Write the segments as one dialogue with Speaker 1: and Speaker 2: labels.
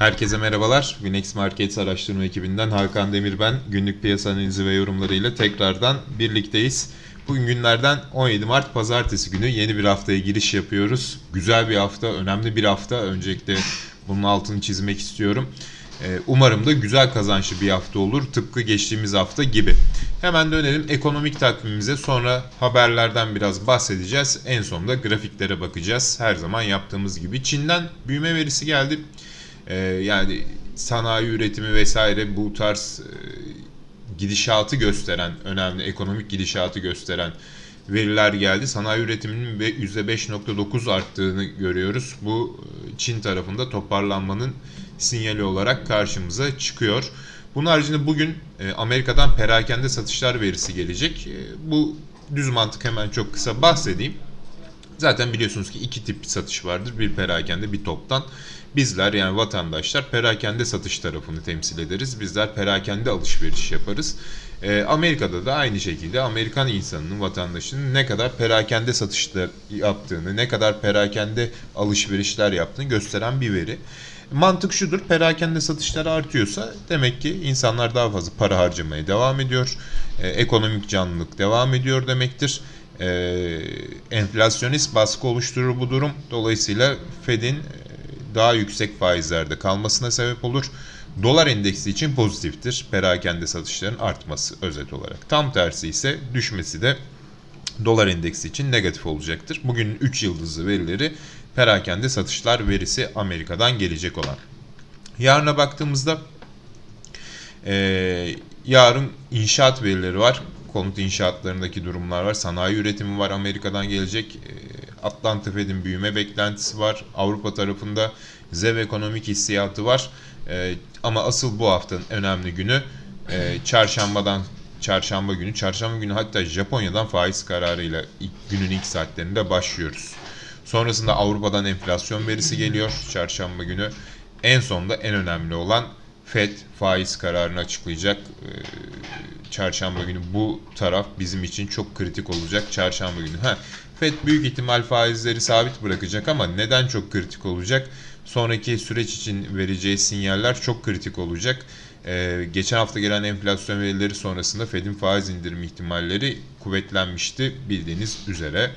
Speaker 1: Herkese merhabalar. Günex Markets araştırma ekibinden Hakan Demir ben. Günlük piyasa analizi ve yorumlarıyla tekrardan birlikteyiz. Bugün günlerden 17 Mart Pazartesi günü yeni bir haftaya giriş yapıyoruz. Güzel bir hafta, önemli bir hafta. Öncelikle bunun altını çizmek istiyorum. Ee, Umarım da güzel kazançlı bir hafta olur. Tıpkı geçtiğimiz hafta gibi. Hemen dönelim ekonomik takvimimize. Sonra haberlerden biraz bahsedeceğiz. En sonunda grafiklere bakacağız. Her zaman yaptığımız gibi. Çin'den büyüme verisi geldi. Ee, yani sanayi üretimi vesaire bu tarz e, gidişatı gösteren, önemli ekonomik gidişatı gösteren veriler geldi. Sanayi üretiminin ve %5.9 arttığını görüyoruz. Bu e, Çin tarafında toparlanmanın sinyali olarak karşımıza çıkıyor. Bunun haricinde bugün e, Amerika'dan perakende satışlar verisi gelecek. Bu düz mantık hemen çok kısa bahsedeyim. Zaten biliyorsunuz ki iki tip satış vardır. Bir perakende bir toptan. Bizler yani vatandaşlar perakende satış tarafını temsil ederiz. Bizler perakende alışveriş yaparız. Ee, Amerika'da da aynı şekilde Amerikan insanının, vatandaşının ne kadar perakende satışlar yaptığını, ne kadar perakende alışverişler yaptığını gösteren bir veri. Mantık şudur, perakende satışlar artıyorsa demek ki insanlar daha fazla para harcamaya devam ediyor. Ee, ekonomik canlılık devam ediyor demektir e, enflasyonist baskı oluşturur bu durum. Dolayısıyla Fed'in e, daha yüksek faizlerde kalmasına sebep olur. Dolar endeksi için pozitiftir. Perakende satışların artması özet olarak. Tam tersi ise düşmesi de dolar endeksi için negatif olacaktır. Bugün 3 yıldızlı verileri perakende satışlar verisi Amerika'dan gelecek olan. Yarına baktığımızda ee, yarın inşaat verileri var. Konut inşaatlarındaki durumlar var. Sanayi üretimi var. Amerika'dan gelecek. Ee, Atlanta Fed'in büyüme beklentisi var. Avrupa tarafında ZEV ekonomik hissiyatı var. Ee, ama asıl bu haftanın önemli günü e, çarşambadan çarşamba günü. Çarşamba günü hatta Japonya'dan faiz kararıyla ilk, günün ilk saatlerinde başlıyoruz. Sonrasında Avrupa'dan enflasyon verisi geliyor çarşamba günü. En sonda en önemli olan FED faiz kararını açıklayacak. Çarşamba günü bu taraf bizim için çok kritik olacak. Çarşamba günü. Ha, FED büyük ihtimal faizleri sabit bırakacak ama neden çok kritik olacak? Sonraki süreç için vereceği sinyaller çok kritik olacak. Ee, geçen hafta gelen enflasyon verileri sonrasında Fed'in faiz indirimi ihtimalleri kuvvetlenmişti bildiğiniz üzere.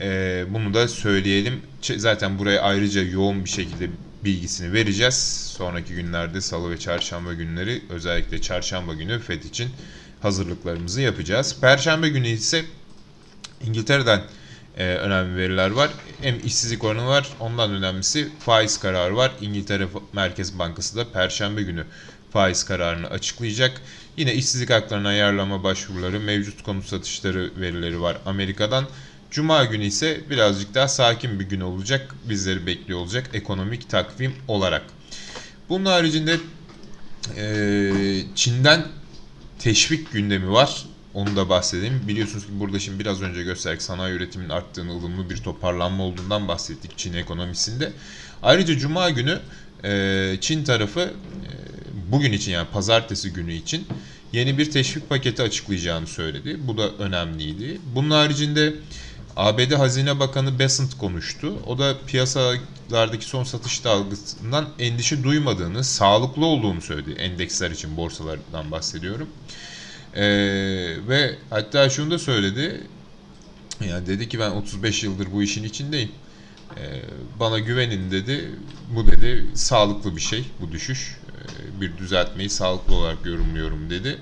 Speaker 1: Ee, bunu da söyleyelim. Zaten buraya ayrıca yoğun bir şekilde bilgisini vereceğiz. Sonraki günlerde salı ve çarşamba günleri özellikle çarşamba günü FED için hazırlıklarımızı yapacağız. Perşembe günü ise İngiltere'den e, önemli veriler var. Hem işsizlik oranı var. Ondan önemlisi faiz kararı var. İngiltere Merkez Bankası da Perşembe günü faiz kararını açıklayacak. Yine işsizlik haklarına ayarlama başvuruları, mevcut konut satışları verileri var Amerika'dan. Cuma günü ise birazcık daha sakin bir gün olacak. Bizleri bekliyor olacak ekonomik takvim olarak. Bunun haricinde e, Çin'den teşvik gündemi var. Onu da bahsedeyim. Biliyorsunuz ki burada şimdi biraz önce gösterdik sanayi üretiminin arttığını, ılımlı bir toparlanma olduğundan bahsettik Çin ekonomisinde. Ayrıca Cuma günü e, Çin tarafı e, bugün için yani pazartesi günü için yeni bir teşvik paketi açıklayacağını söyledi. Bu da önemliydi. Bunun haricinde ABD Hazine Bakanı Bessent konuştu. O da piyasalardaki son satış dalgasından endişe duymadığını, sağlıklı olduğunu söyledi. Endeksler için borsalardan bahsediyorum. Ee, ve hatta şunu da söyledi. Yani dedi ki ben 35 yıldır bu işin içindeyim. Ee, bana güvenin dedi. Bu dedi sağlıklı bir şey bu düşüş. Ee, bir düzeltmeyi sağlıklı olarak yorumluyorum dedi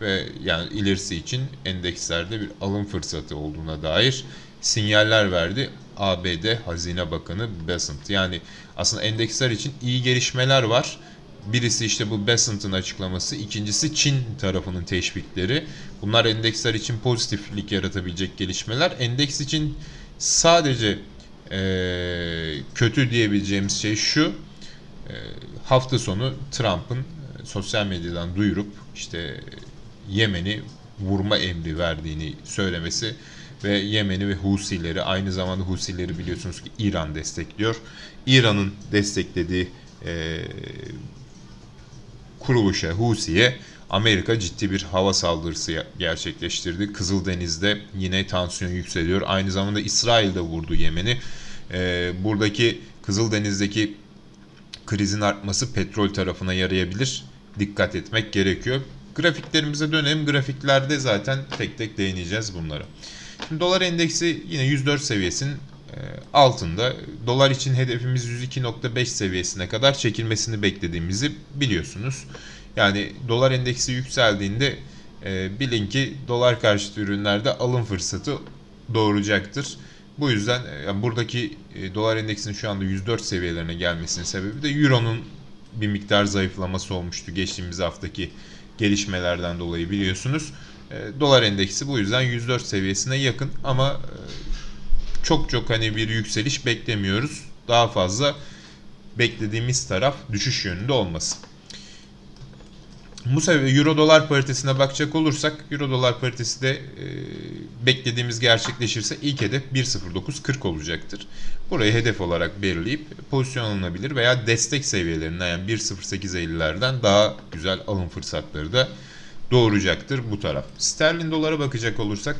Speaker 1: ve yani ilerisi için endekslerde bir alım fırsatı olduğuna dair sinyaller verdi ABD Hazine Bakanı Bessent. Yani aslında endeksler için iyi gelişmeler var. Birisi işte bu Bessent'ın açıklaması, ikincisi Çin tarafının teşvikleri. Bunlar endeksler için pozitiflik yaratabilecek gelişmeler. Endeks için sadece e, kötü diyebileceğimiz şey şu. E, hafta sonu Trump'ın e, sosyal medyadan duyurup işte Yemen'i vurma emri verdiğini söylemesi ve Yemen'i ve Husileri aynı zamanda Husileri biliyorsunuz ki İran destekliyor. İran'ın desteklediği e, kuruluşa Husi'ye Amerika ciddi bir hava saldırısı gerçekleştirdi. Kızıldeniz'de yine tansiyon yükseliyor. Aynı zamanda İsrail de vurdu Yemen'i. E, buradaki Kızıldeniz'deki krizin artması petrol tarafına yarayabilir. Dikkat etmek gerekiyor. Grafiklerimize dönelim. Grafiklerde zaten tek tek değineceğiz bunlara. Şimdi dolar endeksi yine 104 seviyesinin e, altında. Dolar için hedefimiz 102.5 seviyesine kadar çekilmesini beklediğimizi biliyorsunuz. Yani dolar endeksi yükseldiğinde e, bilin ki dolar karşıtı ürünlerde alım fırsatı doğuracaktır. Bu yüzden e, yani buradaki dolar endeksinin şu anda 104 seviyelerine gelmesinin sebebi de Euro'nun bir miktar zayıflaması olmuştu geçtiğimiz haftaki gelişmelerden dolayı biliyorsunuz. E, dolar endeksi bu yüzden 104 seviyesine yakın ama e, çok çok hani bir yükseliş beklemiyoruz. Daha fazla beklediğimiz taraf düşüş yönünde olması. Bu sebeple Euro dolar paritesine bakacak olursak Euro dolar paritesi de e, beklediğimiz gerçekleşirse ilk hedef 1.0940 olacaktır. Burayı hedef olarak belirleyip pozisyon alınabilir veya destek seviyelerinden yani 1.0850'lerden daha güzel alım fırsatları da doğuracaktır bu taraf. Sterlin dolara bakacak olursak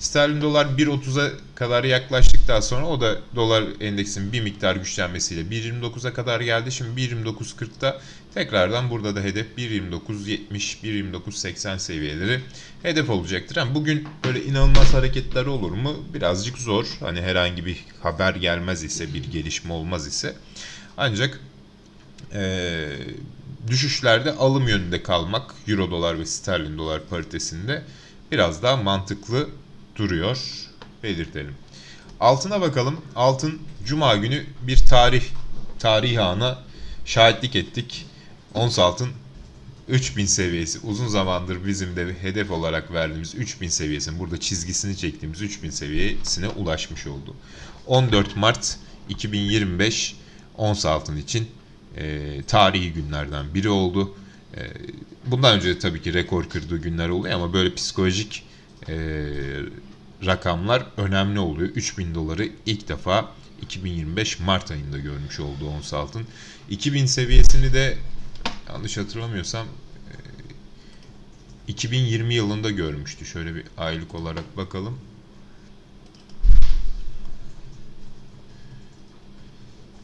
Speaker 1: Sterlin dolar 1.30'a kadar yaklaştıktan sonra o da dolar endeksin bir miktar güçlenmesiyle 1.29'a kadar geldi. Şimdi 1.29.40'da tekrardan burada da hedef 1.29.70, 1.29.80 seviyeleri hedef olacaktır. Yani bugün böyle inanılmaz hareketler olur mu? Birazcık zor. Hani herhangi bir haber gelmez ise, bir gelişme olmaz ise. Ancak ee, düşüşlerde alım yönünde kalmak Euro dolar ve sterlin dolar paritesinde biraz daha mantıklı duruyor. Belirtelim. Altına bakalım. Altın Cuma günü bir tarih tarih ana şahitlik ettik. Ons altın 3000 seviyesi uzun zamandır bizim de hedef olarak verdiğimiz 3000 seviyesinin burada çizgisini çektiğimiz 3000 seviyesine ulaşmış oldu. 14 Mart 2025 ons altın için e, tarihi günlerden biri oldu. E, bundan önce de tabii ki rekor kırdığı günler oluyor ama böyle psikolojik e, rakamlar önemli oluyor. 3000 doları ilk defa 2025 Mart ayında görmüş oldu ons altın. 2000 seviyesini de yanlış hatırlamıyorsam e, 2020 yılında görmüştü. Şöyle bir aylık olarak bakalım.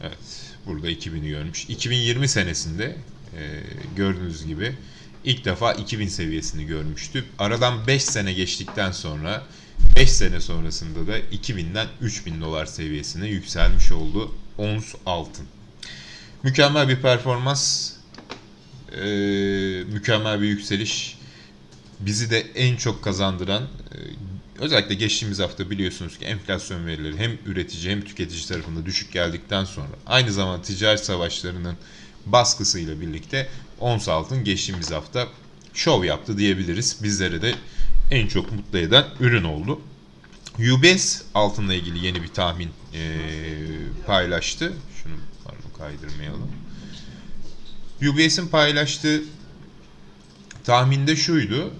Speaker 1: Evet, burada 2000'i görmüş. 2020 senesinde e, gördüğünüz gibi ilk defa 2000 seviyesini görmüştü. Aradan 5 sene geçtikten sonra 5 sene sonrasında da 2000'den 3000 dolar seviyesine yükselmiş oldu ons altın. Mükemmel bir performans, e, mükemmel bir yükseliş. Bizi de en çok kazandıran, e, özellikle geçtiğimiz hafta biliyorsunuz ki enflasyon verileri hem üretici hem tüketici tarafında düşük geldikten sonra aynı zamanda ticaret savaşlarının baskısıyla birlikte ons altın geçtiğimiz hafta şov yaptı diyebiliriz. Bizlere de en çok mutlu eden ürün oldu. UBS altınla ilgili yeni bir tahmin e, paylaştı. Şunu pardon kaydırmayalım. UBS'in paylaştığı tahminde şuydu.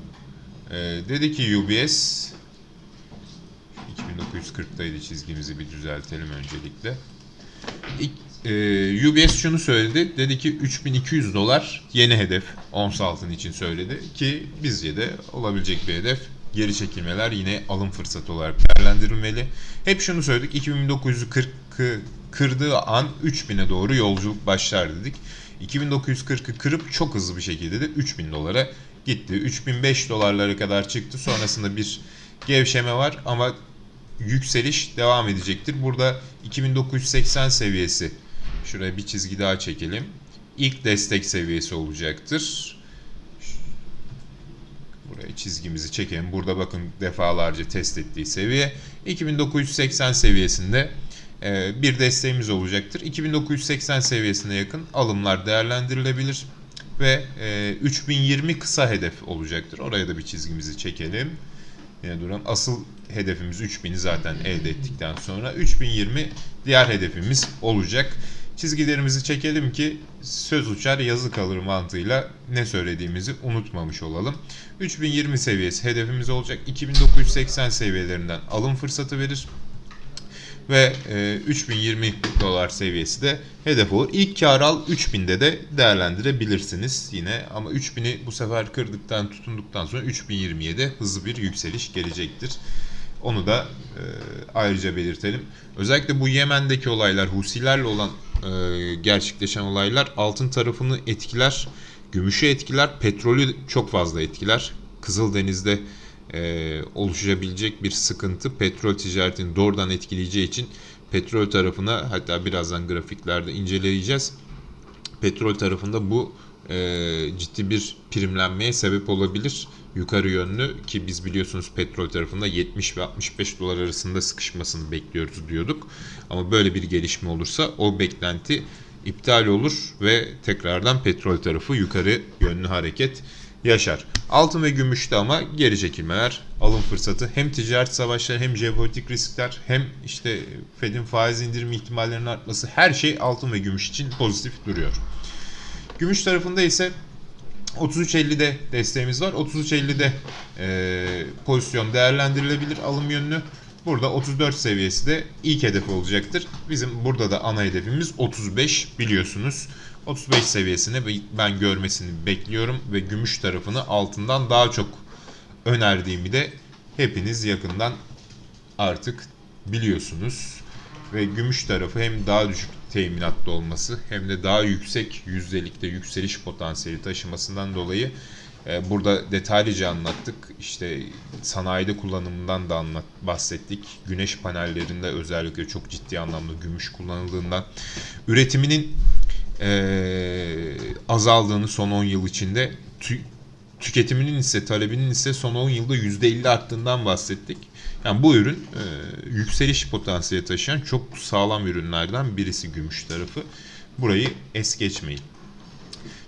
Speaker 1: E, dedi ki UBS 2940'daydı çizgimizi bir düzeltelim öncelikle. E, UBS şunu söyledi. Dedi ki 3200 dolar yeni hedef ons altın için söyledi ki bizce de olabilecek bir hedef. Geri çekilmeler yine alım fırsatı olarak değerlendirilmeli. Hep şunu söyledik. 2940'ı kırdığı an 3000'e doğru yolculuk başlar dedik. 2940'ı kırıp çok hızlı bir şekilde de 3000 dolara gitti. 3005 dolarlara kadar çıktı. Sonrasında bir gevşeme var ama yükseliş devam edecektir. Burada 2980 seviyesi şuraya bir çizgi daha çekelim. İlk destek seviyesi olacaktır. Buraya çizgimizi çekelim. Burada bakın defalarca test ettiği seviye 2980 seviyesinde bir desteğimiz olacaktır. 2980 seviyesine yakın alımlar değerlendirilebilir ve 3020 kısa hedef olacaktır. Oraya da bir çizgimizi çekelim. Yine duran asıl hedefimiz 3000'i zaten elde ettikten sonra 3020 diğer hedefimiz olacak. Çizgilerimizi çekelim ki söz uçar yazı kalır mantığıyla ne söylediğimizi unutmamış olalım. 3020 seviyesi hedefimiz olacak. 2980 seviyelerinden alım fırsatı verir. Ve e, 3020 dolar seviyesi de hedef olur. İlk kar al 3000'de de değerlendirebilirsiniz yine. Ama 3000'i bu sefer kırdıktan tutunduktan sonra 3020'ye de hızlı bir yükseliş gelecektir. Onu da e, ayrıca belirtelim. Özellikle bu Yemen'deki olaylar, Husilerle olan e, gerçekleşen olaylar altın tarafını etkiler, gümüşü etkiler, petrolü çok fazla etkiler. Kızıldeniz'de e, oluşabilecek bir sıkıntı petrol ticaretini doğrudan etkileyeceği için petrol tarafına hatta birazdan grafiklerde inceleyeceğiz. Petrol tarafında bu e, ciddi bir primlenmeye sebep olabilir yukarı yönlü ki biz biliyorsunuz petrol tarafında 70 ve 65 dolar arasında sıkışmasını bekliyoruz diyorduk. Ama böyle bir gelişme olursa o beklenti iptal olur ve tekrardan petrol tarafı yukarı yönlü hareket yaşar. Altın ve gümüşte ama geri çekilmeler, alım fırsatı hem ticaret savaşları hem jeopolitik riskler hem işte Fed'in faiz indirimi ihtimallerinin artması her şey altın ve gümüş için pozitif duruyor. Gümüş tarafında ise 33.50'de desteğimiz var. 33.50'de e, pozisyon değerlendirilebilir alım yönlü. Burada 34 seviyesi de ilk hedef olacaktır. Bizim burada da ana hedefimiz 35 biliyorsunuz. 35 seviyesini ben görmesini bekliyorum ve gümüş tarafını altından daha çok önerdiğimi de hepiniz yakından artık biliyorsunuz. Ve gümüş tarafı hem daha düşük teminatlı olması hem de daha yüksek yüzdelikte yükseliş potansiyeli taşımasından dolayı e, burada detaylıca anlattık. İşte sanayide kullanımından da anlat, bahsettik. Güneş panellerinde özellikle çok ciddi anlamda gümüş kullanıldığından üretiminin e, azaldığını son 10 yıl içinde tü, tüketiminin ise talebinin ise son 10 yılda %50 arttığından bahsettik. Yani bu ürün e, yükseliş potansiyeli taşıyan çok sağlam ürünlerden birisi gümüş tarafı. Burayı es geçmeyin.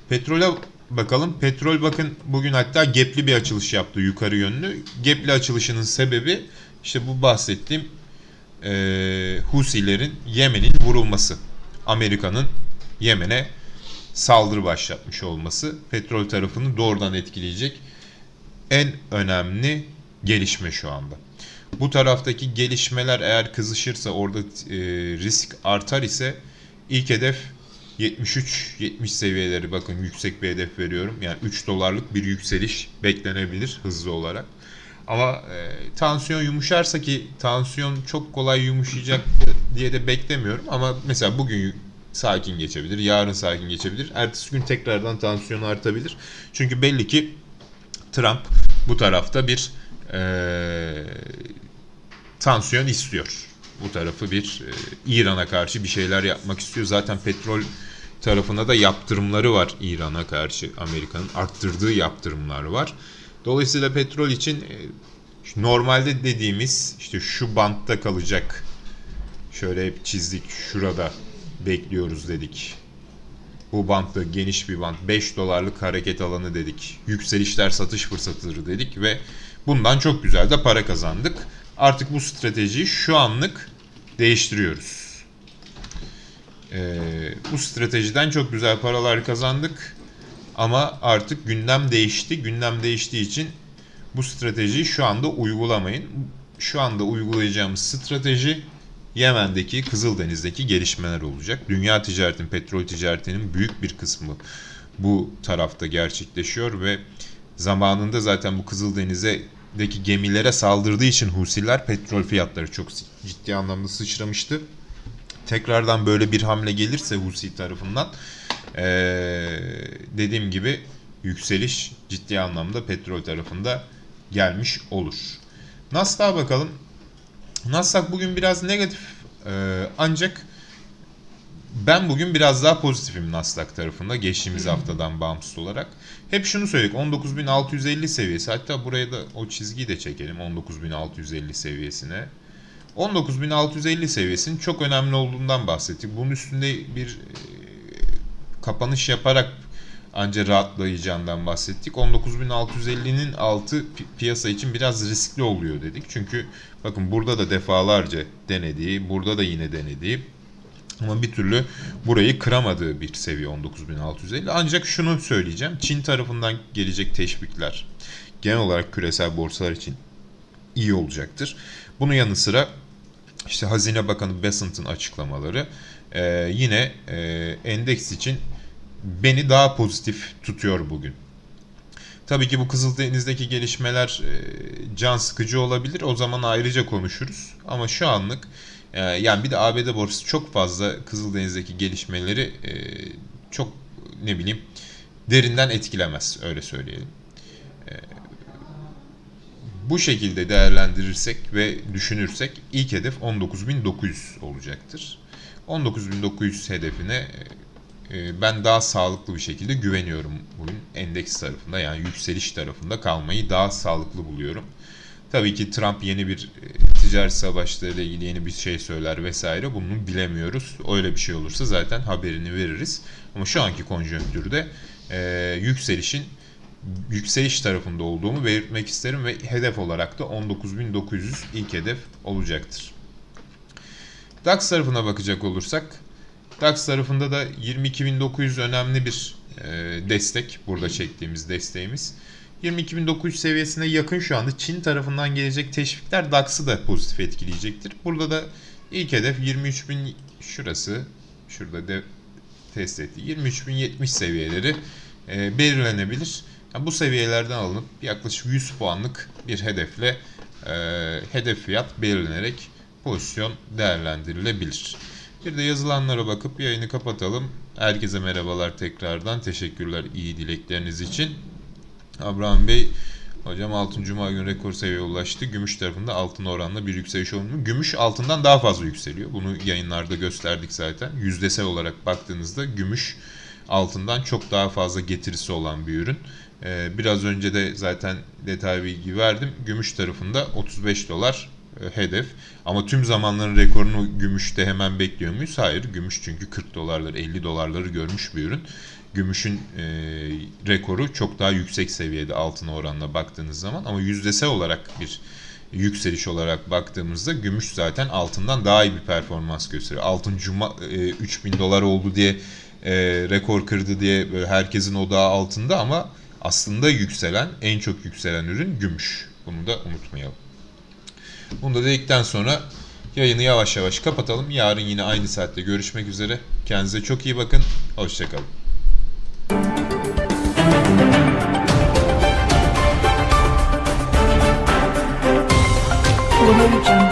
Speaker 1: Petrole bakalım. Petrol bakın bugün hatta gepli bir açılış yaptı yukarı yönlü. Gepli açılışının sebebi işte bu bahsettiğim e, Husilerin Yemen'in vurulması. Amerika'nın Yemen'e saldırı başlatmış olması petrol tarafını doğrudan etkileyecek en önemli gelişme şu anda. Bu taraftaki gelişmeler eğer kızışırsa orada e, risk artar ise ilk hedef 73-70 seviyeleri bakın yüksek bir hedef veriyorum. Yani 3 dolarlık bir yükseliş beklenebilir hızlı olarak. Ama e, tansiyon yumuşarsa ki tansiyon çok kolay yumuşayacak diye de beklemiyorum. Ama mesela bugün sakin geçebilir, yarın sakin geçebilir. Ertesi gün tekrardan tansiyon artabilir. Çünkü belli ki Trump bu tarafta bir e, tansiyon istiyor. Bu tarafı bir e, İran'a karşı bir şeyler yapmak istiyor. Zaten petrol tarafına da yaptırımları var İran'a karşı Amerika'nın arttırdığı yaptırımlar var. Dolayısıyla petrol için e, normalde dediğimiz işte şu bantta kalacak. Şöyle hep çizdik şurada bekliyoruz dedik. Bu bantta geniş bir bant 5 dolarlık hareket alanı dedik. Yükselişler satış fırsatıdır dedik ve bundan çok güzel de para kazandık. Artık bu stratejiyi şu anlık değiştiriyoruz. Ee, bu stratejiden çok güzel paralar kazandık. Ama artık gündem değişti. Gündem değiştiği için bu stratejiyi şu anda uygulamayın. Şu anda uygulayacağımız strateji Yemen'deki Kızıldeniz'deki gelişmeler olacak. Dünya ticaretinin, petrol ticaretinin büyük bir kısmı bu tarafta gerçekleşiyor ve zamanında zaten bu Kızıldeniz'deki gemilere saldırdığı için Husiler petrol fiyatları çok ciddi anlamda sıçramıştı. Tekrardan böyle bir hamle gelirse Husi tarafından ee, dediğim gibi yükseliş ciddi anlamda petrol tarafında gelmiş olur. Nasdaq'a bakalım. Nasdaq bugün biraz negatif ee, ancak ben bugün biraz daha pozitifim Nasdaq tarafında geçtiğimiz haftadan bağımsız olarak. Hep şunu söyledik 19.650 seviyesi hatta buraya da o çizgiyi de çekelim 19.650 seviyesine. 19.650 seviyesinin çok önemli olduğundan bahsettik. Bunun üstünde bir e, kapanış yaparak anca rahatlayacağından bahsettik. 19.650'nin altı pi- piyasa için biraz riskli oluyor dedik. Çünkü bakın burada da defalarca denediği, burada da yine denediği ama bir türlü burayı kıramadığı bir seviye 19.650. Ancak şunu söyleyeceğim. Çin tarafından gelecek teşvikler genel olarak küresel borsalar için iyi olacaktır. Bunun yanı sıra işte Hazine Bakanı Bessent'ın açıklamaları yine endeks için beni daha pozitif tutuyor bugün. Tabii ki bu Kızıldeniz'deki gelişmeler e, can sıkıcı olabilir. O zaman ayrıca konuşuruz. Ama şu anlık E, yani bir de ABD borsası çok fazla Kızıldeniz'deki gelişmeleri e, çok ne bileyim derinden etkilemez öyle söyleyelim. Bu şekilde değerlendirirsek ve düşünürsek ilk hedef 19.900 olacaktır. 19.900 hedefine ben daha sağlıklı bir şekilde güveniyorum bugün endeks tarafında yani yükseliş tarafında kalmayı daha sağlıklı buluyorum. Tabii ki Trump yeni bir e, ticaret savaşlarıyla ilgili yeni bir şey söyler vesaire bunu bilemiyoruz. Öyle bir şey olursa zaten haberini veririz. Ama şu anki konjonktürde e, yükselişin yükseliş tarafında olduğumu belirtmek isterim ve hedef olarak da 19.900 ilk hedef olacaktır. DAX tarafına bakacak olursak DAX tarafında da 22.900 önemli bir e, destek. Burada çektiğimiz desteğimiz. 22.900 seviyesine yakın şu anda Çin tarafından gelecek teşvikler DAX'ı da pozitif etkileyecektir. Burada da ilk hedef 23.000 şurası şurada de test etti. 23.070 seviyeleri e, belirlenebilir. Yani bu seviyelerden alınıp yaklaşık 100 puanlık bir hedefle e, hedef fiyat belirlenerek pozisyon değerlendirilebilir. Bir de yazılanlara bakıp yayını kapatalım. Herkese merhabalar tekrardan. Teşekkürler iyi dilekleriniz için. Abraham Bey Hocam altın cuma günü rekor seviyeye ulaştı. Gümüş tarafında altın oranla bir yükseliş oldu mu? Gümüş altından daha fazla yükseliyor. Bunu yayınlarda gösterdik zaten. Yüzdesel olarak baktığınızda gümüş altından çok daha fazla getirisi olan bir ürün. Ee, biraz önce de zaten detay bilgi verdim. Gümüş tarafında 35 dolar hedef. Ama tüm zamanların rekorunu gümüşte hemen bekliyor muyuz? Hayır. Gümüş çünkü 40 dolarları 50 dolarları görmüş bir ürün. Gümüşün e, rekoru çok daha yüksek seviyede altına oranla baktığınız zaman ama yüzdesel olarak bir yükseliş olarak baktığımızda gümüş zaten altından daha iyi bir performans gösteriyor. Altın cuma e, 3000 dolar oldu diye e, rekor kırdı diye böyle herkesin odağı altında ama aslında yükselen en çok yükselen ürün gümüş. Bunu da unutmayalım. Bunu da dedikten sonra yayını yavaş yavaş kapatalım. Yarın yine aynı saatte görüşmek üzere. Kendinize çok iyi bakın. Hoşçakalın.
Speaker 2: Audio Jungle.